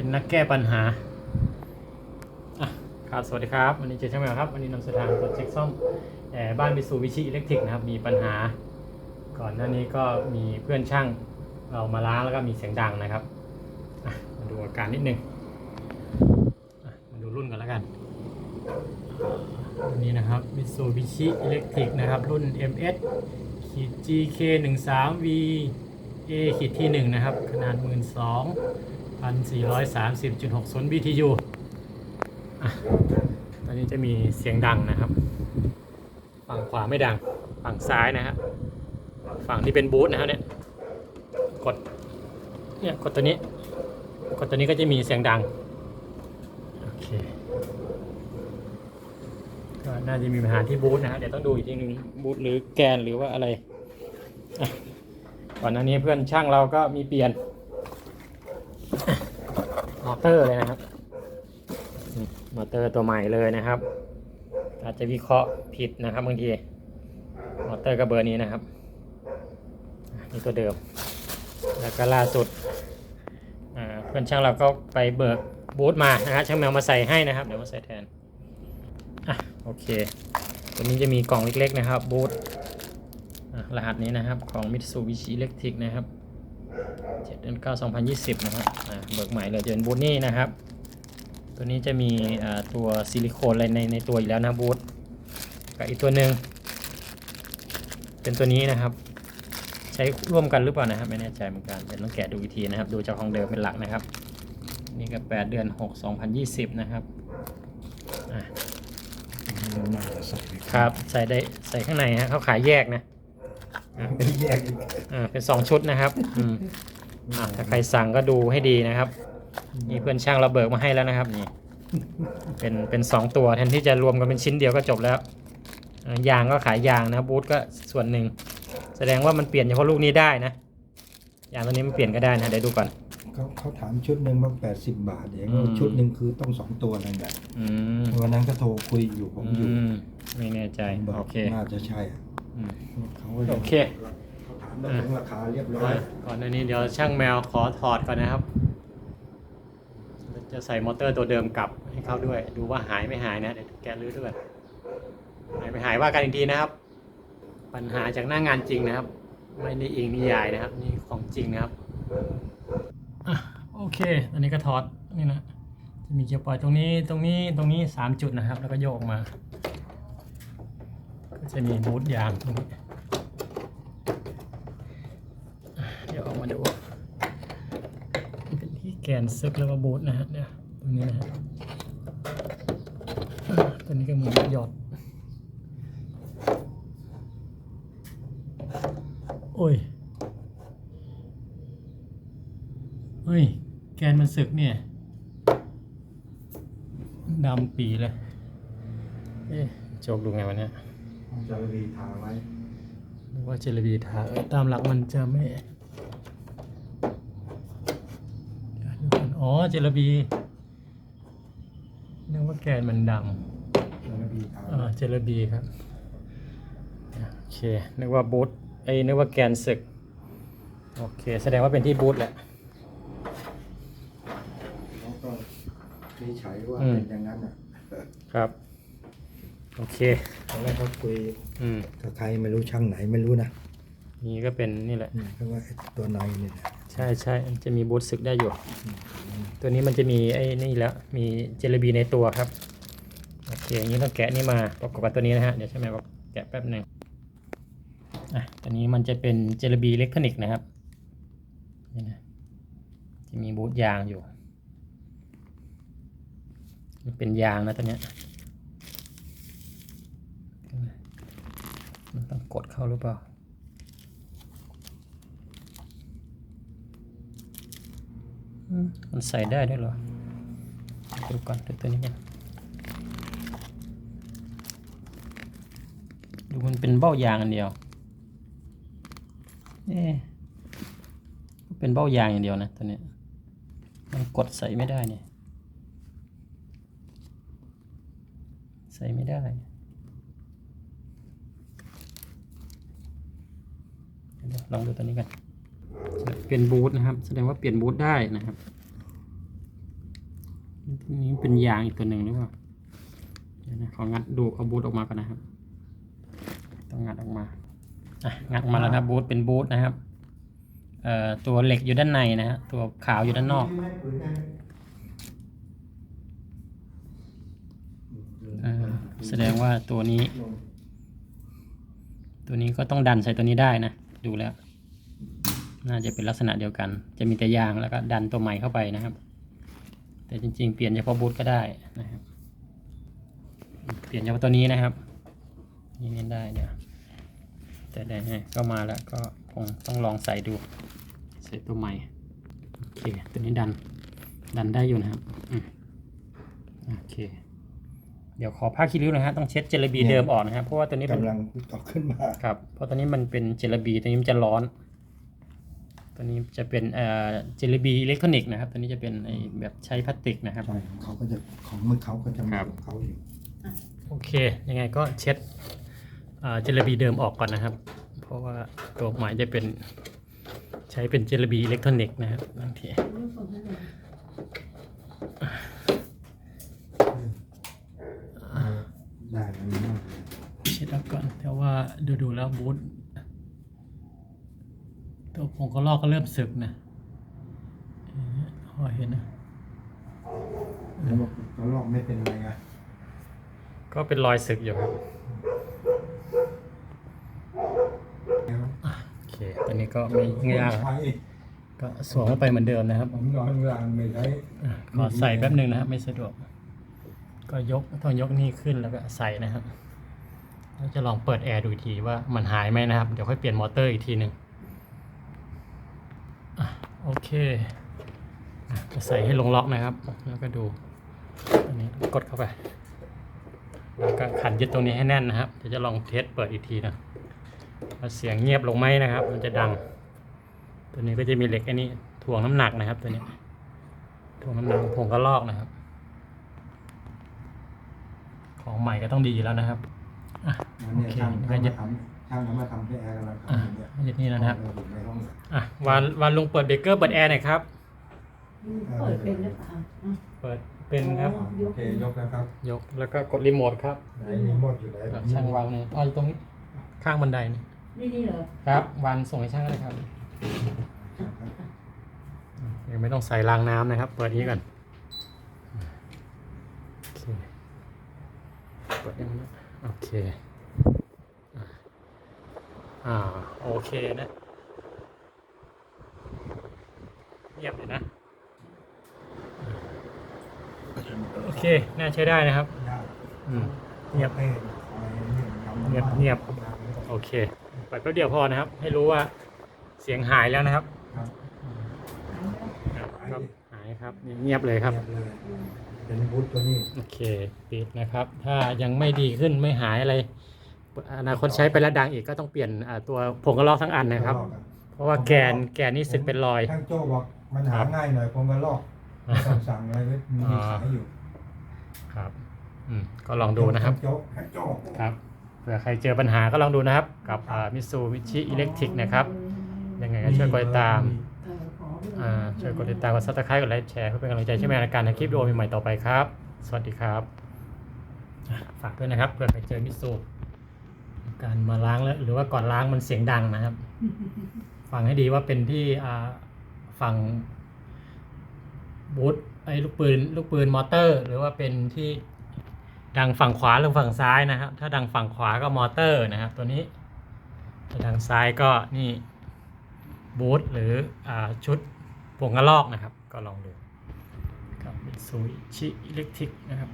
เป็นนักแก้ปัญหาครับสวัสดีครับวันนี้เจช่างแมวครับวันนี้นำเสนอตรวจเช็คซ่อมแอร์บ้านมิสูวิชิอิเล็กทริกนะครับมีปัญหา ก่อนหน้านี้ก็มีเพื่อนช่างเรามาล้างแล้วก็มีเสียงดังนะครับมาดูอาการนิดนึงมาดูรุ่นกันแล้วกันอันนี้นะครับ Mitsubishi Electric นะครับรุ่น MS ขีด GK 1 3 V A ขีดที่1นะครับขนาด 1 1430.6 0 BTU อะตอนนี้จะมีเสียงดังนะครับ ฝั่งขวาไม่ดัง ฝั่งซ้ายนะครับฝั่งที่เป็นบูทนะครับเนี่ย กด เนี่ย กดตัวนี้ กดตัวนี้ก็จะมีเสียงดัง โอเค ก็น่าจะมีปัญหาที่บูทนะฮะ เดี๋ยวต้องดูอีกทีหนึ่งบูทหรือแกนหรือว่าอะไร ก่อนหน้านี้เพื่อนช่างเราก็มีเปลี่ยน มอเตอร์เลยนะครับ มอเตอร์ตัวใหม่เลยนะครับ อาจจะวิเคราะห์ผิดนะครับบางที มอเตอร์ก็เบอร์นี้นะครับนี่ตัวเดิม แล้วก็ล่าสุดเพื่อนช่างเราก็ไปเบิกบูทมานะฮะช่างแมวมาใส่ให้นะครับ เดี๋ยวมาใส่แทนอะโอเค ตัวนี้จะมีกล่องเล็กๆนะครับบูทรหัสนี้นะครับของ Mitsubishi Electric นะครับ 7เดือน9 2020นะครับอะเบิกใหม่เลยจะเป็นบูทนี่นะครับ ตัวนี้จะมีอ่าตัวซิลิโคนอะไรในในตัวอยู่แล้วนะบูทกับอีกตัวหนึ่งเป็นตัวนี้นะครับ ใช้ร่วมกันหรือเปล่านะครับ ไม่แน่ใจเหมือนกันเดี๋ยวต้องแกะดูอีกทีนะครับ ดูจากของเดิมเป็นหลักนะครับ นี่ก็8เดือน6 2020นะครับอะน่าจะใส่ไปครับใส่ได้ใส่ข้างในฮะเขาขายแยกนะ อ่าเป็นแยกอีกอ่าเป็นสองชุดนะครับอืมอ่าถ้าใครสั่งก็ดูให้ดีนะครับนี่เพื่อนช่างเราเบิกมาให้แล้วนะครับนี่เป็นเป็นสองตัวแทนที่จะรวมกันเป็นชิ้นเดียวก็จบแล้วอ่ายางก็ขายยางนะบูทก็ส่วนหนึ่ง แสดงว่ามันเปลี่ยนเฉพาะลูกนี้ได้นะยางตัวนี้มันเปลี่ยนก็ได้นะเดี๋ยวดูก่อน เขาเขาถามชุดหนึ่งว่าแปดสิบบาทเดี๋ยวอืม ชุดหนึ่งคือต้องสองตัวนั่นแหละอืมวันนั้นก็โทรคุยอยู่ผมอยู่อืมไม่แน่ใจบอกโอเค น่าจะใช่อะอืมเขาก็ยัง โอเคเขาถามเรื่องของราคาเรียบร้อย ก่อนหน้านี้เดี๋ยวช่างแมวขอถอดก่อนนะครับ จะใส่มอเตอร์ตัวเดิมกลับให้เขาด้วย ดูว่าหายไม่หายนะ เดี๋ยวแกะรื้อด้วยหายไม่หายว่ากันอีกทีนะครับ ปัญหาจากหน้างานจริงนะครับ ไม่ได้อิงนิยายนะครับ นี่ของจริงนะครับอะโอเค อันนี้ก็ถอดนี่นะ จะมีเกียร์ปล่อยตรงนี้ ตรงนี้ ตรงนี้สามจุดนะครับ แล้วก็โยกออกมาก็ จะมีบูทยางตรงนี้เดี๋ยวออกมาดูเป็นที่แกนซึกแล้วก็บูทนะฮะเนี่ยตรงนี้นะฮะตัวนี้ก็เหมือนหยอด โอ้ยเฮ้ย แกนมันสึกเนี่ยดำปีเลย เอ๊ะโจกดูไงวะเนี่ย จะรีทาไว้หรือว่าเจลบีทาเออตามหลักมันจะไม่เดี๋ยวดูก่อนอ๋อเจลบีนึกว่าแกนมันดจะรีทาำอ่าเจลบีครับโอเคนึกว่าบูทไอ้ยนึกว่าแกนศึกโอเค แสดงว่าเป็นที่บูทแหละ เขาก็วินิจฉัยว่าอืม เป็นอย่างนั้นอะครับ โอเค ตอนแรกเขาคุยอืมกับใครไม่รู้ช่างไหนไม่รู้นะนี่ก็เป็นนี่แหละ อืมเพราะว่าไอ้ตัวในเนี่ยนะใช่ใช่มันจะมีบูทศึกได้อยู่ ตัวนี้มันจะมีไอ้นี่แล้ว มีเจลบีในตัวครับ โอเคอย่างนี้ต้องแกะนี่มาประกอบกับตัวนี้นะฮะ เดี๋ยวใช่ไหมบอกแกะแป๊บหนึ่งอะตัวนี้มันจะเป็นเจลบีอิเล็กทรอนิกส์นะครับ นี่นะ จะมีบูทยางอยู่มันเป็นยางนะตัวเนี้ย มันต้อง กดเข้าหรือเปล่าอมันใส่ได้ด้วยเหรอดูก่อนดูตัวนี้กันดูมันเป็นเบ้ายางอันเดียว เอ๊ะเป็นเบ้ายางอย่างเดียวนะตัวนี้ มันกดใส่ไม่ได้เนี่ย ใส่ไม่ได้ เดี๋ยว ลองดูตัวนี้กันเปลี่ยนบูทนะครับ แสดงว่าเปลี่ยนบูทได้นะครับนี่เป็นยางอีกตัวหนึ่งหรือเปล่าเดี๋ยวนะของัดดูเอาบูทออกมาก่อนนะครับ ต้องงัดออกมาอะงัดออกมาแล้วนะครับบูทเป็นบูทนะครับเอ่อตัวเหล็กอยู่ด้านในนะฮะตัวขาวอยู่ด้านนอกแสดงว่าตัวนี้ ตัวนี้ก็ต้องดันใส่ตัวนี้ได้นะ ดูแล้ว น่าจะเป็นลักษณะเดียวกัน จะมีแต่ยางแล้วก็ดันตัวใหม่เข้าไปนะครับ แต่จริง ๆ เปลี่ยนเฉพาะบูทก็ได้นะครับ เปลี่ยนเฉพาะตัวนี้นะครับ นี่เล่นได้เนี่ยแต่ได้ให้ก็มาแล้วก็คงต้องลองใส่ดู ใส่ตัวใหม่โอเคตัวนี้ดัน ดันได้อยู่นะครับอโอเค เดี๋ยวขอผ้าคีริ้วนะฮะต้องเช็ดเจลาบีเดิมออกนะครับเพราะว่าตัวนี้เป็นกำลังต่อขึ้นมาครับเพราะตัวนี้มันเป็นเจลาบีตัวนี้มันจะร้อน ตัวนี้จะเป็นเอ่อเจลาบีอิเล็กทรอนิกส์นะครับ ตัวนี้จะเป็นไอแบบใช้พลาสติกนะครับ ใช่ของเขาก็จะของมือเขาก็จะมีครับ ของเขาอยู่โอเค ยังไงก็เช็ดเอ่อเจลาบีเดิมออกก่อนนะครับ เพราะว่าตัวใหม่จะเป็นใช้เป็นเจลาบีอิเล็กทรอนิกส์นะครับบางที ได้แล้วนี่เช็ดออกก่อนแต่ว่าดูดูๆแล้วบูทตัวผงก็ลอกก็เริ่มสึกนะเอ่อพอเห็นนะแล้วบอกตัวลอกไม่เป็นไรอะก็เป็นรอยสึกอยู่ครับแล้วโอเคตอนนี้ก็ไม่ไม่ยากครับใช้ก็สวมเข้าไปเหมือนเดิมนะครับผมนอนกลางไม่ใช้อะขอใส่แป๊บหนึ่งนะครับไม่สะดวก ก็ยกต้องยกนี่ขึ้นแล้วก็ใส่นะครับแล้วจะลองเปิดแอร์ดูอีกทีว่ามันหายไหมนะครับ เดี๋ยวค่อยเปลี่ยนมอเตอร์อีกทีหนึ่งอะโอเคจะใส่ให้ลงล็อกนะครับ แล้วก็ดูอันนี้กดเข้าไป แล้วก็ขันยึดตรงนี้ให้แน่นนะครับเดี๋ยวจะลองเทสเปิดอีกทีนะว่าเสียงเงียบลงไหมนะครับ มันจะดัง ตัวนี้ก็จะมีเหล็กอันนี้ถ่วงน้ำหนักนะครับ ตัวนี้ถ่วงน้ำหนักผงกระลอกนะครับ ของใหม่ก็ต้องดีอยู่แล้วนะครับอะแล้วโอเนี่ยเคช่างก็เขายึมาดทำช่างเขามาทำที่แอร์กำลังอะทำอยู่เนี่ยยึดนี่แล้วนะครับเาอยู่ในห้องอะวานวานลุงเปิดเบรกเกอร์เปิดแอร์หน่อยครับเปิดเป็นหรือเปล่าอะเปิดเป็นครับโอเคยกแล้วครับ ยกแล้วก็กดรีโมทครับไหนรีโมทอยู่ไหนอะช่างวางเนี่ยอ๋ออยู่ตรงนี้ข้างบันไดนี่นี่นี่เหรอครับวานส่งให้ช่างเลยครับยังไม่ต้องใส่รางน้ำนะครับ เปิดนี้ก่อนโอเค เปิดยังไงโอเคอะอ่าโอเคนะเงียบเลยนะ โอเค น่าใช้ได้นะครับได้อืมเงียบเป้อะไรเนี่ยทำเงียบเงียบโอเคปล่อยแป๊บเดียวพอนะครับ ให้รู้ว่าเสียงหายแล้วนะครับ ครับครับหายครับนี่เงียบเลยครับ เงียบเลยเป็นบูธตัวนี้โอเคปิดนะครับ ถ้ายังไม่ดีขึ้นไม่หายอะไร อนาคตใช้ไปแล้วดังอีกก็ต้องเปลี่ยนอ่าตัวผงกระลอกทั้งอันนะครับ เพราะว่าแกนแกนนี่สึกเป็นรอยช่างโจ้บอกมันหาครับง่ายหน่อยผมก็ลอกไม่ต้องสั่งอะไรเลยมีขายอยู่ครับอืมก็ลองดูนะครับช่างโจ้ช่างโจ้ครับเผื่อใครเจอปัญหาก็ลองดูนะครับ กับมิสูมิชิอิเล็กทริกนะครับ ยังไงก็ช่วยกดติดตามเอ่าช่วยกดติดตามกดซับสไครต์กดไลค์แชร์เพื่อเป็นกำลังใจช่วยแม่ในการทำคลิปวิดีโอใหม่ๆต่อไปครับ สวัสดีครับ ฝากด้วยนะครับเผื่อใครเจอมิสูการมาล้างแล้วหรือว่าก่อนล้างมันเสียงดังนะครับ ฟังให้ดีว่าเป็นที่อ่าฝั่งบูทไอ้ลูกปืนลูกปืนมอเตอร์ หรือว่าเป็นที่ดังฝั่งขวาหรือฝั่งซ้ายนะครับ ถ้าดังฝั่งขวาก็มอเตอร์นะครับ ตัวนี้ถ้าดังซ้ายก็นี่ บูทหรืออชุดผงกระลอกนะครับ ก็ลองดูกับซูชิอิเล็กทริกนะครับ